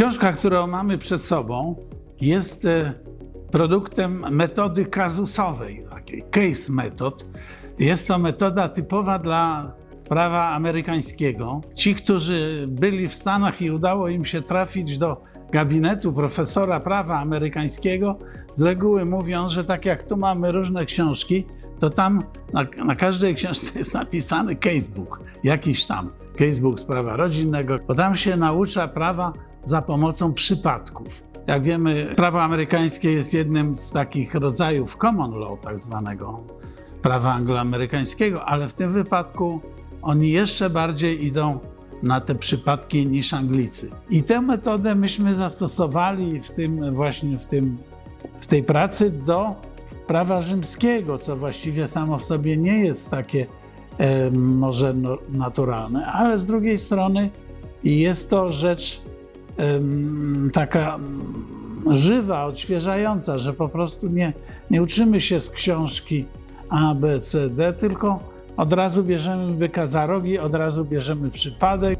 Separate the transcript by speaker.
Speaker 1: Książka, którą mamy przed sobą, jest e, produktem metody kazusowej, takiej case method. Jest to metoda typowa dla prawa amerykańskiego. Ci, którzy byli w Stanach i udało im się trafić do gabinetu profesora prawa amerykańskiego, z reguły mówią, że tak jak tu mamy różne książki, to tam na, na każdej książce jest napisany casebook, jakiś tam casebook z prawa rodzinnego, bo tam się naucza prawa za pomocą przypadków. Jak wiemy, prawo amerykańskie jest jednym z takich rodzajów common law, tak zwanego prawa angloamerykańskiego, ale w tym wypadku oni jeszcze bardziej idą na te przypadki niż Anglicy. I tę metodę myśmy zastosowali w tym właśnie w, tym, w tej pracy do prawa rzymskiego, co właściwie samo w sobie nie jest takie e, może no, naturalne, ale z drugiej strony jest to rzecz taka żywa, odświeżająca, że po prostu nie, nie uczymy się z książki A, B, C, D, tylko od razu bierzemy byka za rogi, od razu bierzemy przypadek.